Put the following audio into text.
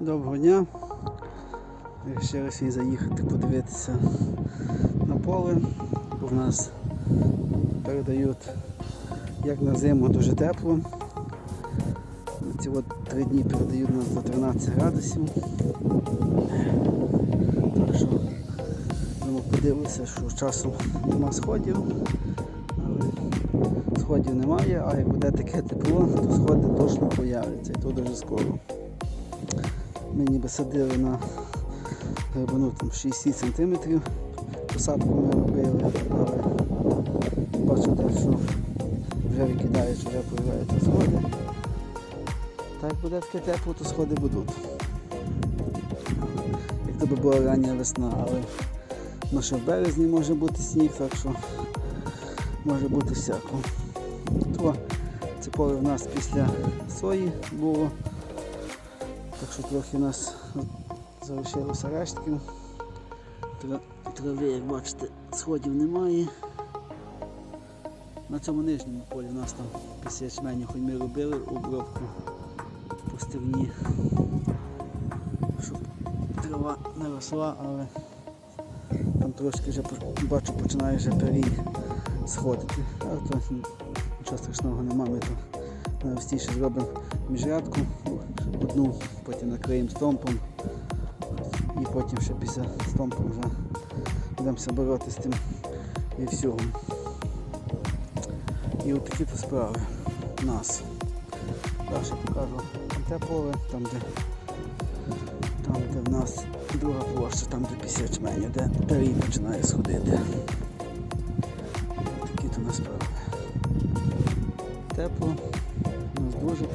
Доброго дня. Вирішили сьогодні заїхати подивитися на поле. В нас передають як на зиму дуже тепло. Ці от три дні передають нас до 13 градусів. Так що ну, подивилися, що часу нема сходів. Сходів немає, а як буде таке тепло, то сходи точно появляться і то дуже скоро. Ми ніби садили на глибину там 60 см. Посадку ми робили, але бачите, що вже викидають, вже появляються сходи. Так буде таке тепло, то сходи будуть. Як то би була рання весна, але ну, ще в березні може бути сніг, так що може бути всяко. То це поле в нас після сої було. Так що трохи у нас залишилося рештків. Трави, як бачите, сходів немає. На цьому нижньому полі у нас там після ячменю хоч ми робили обробку по стерні, щоб трава не росла, але там трошки вже бачу починає вже перій сходити. Але то нічого страшного нема, ми то навстіше зробимо міжрядку, одну потім накриємо стомпом і потім ще після стомпу вже будемося боротися з тим вівсюгом. І от такі то справи у нас. Далі покажу те поле, там де, там де в нас друга площа, там де після ячменю, де перій починає сходити. Такі то у нас справи. Тепло, Bonjour,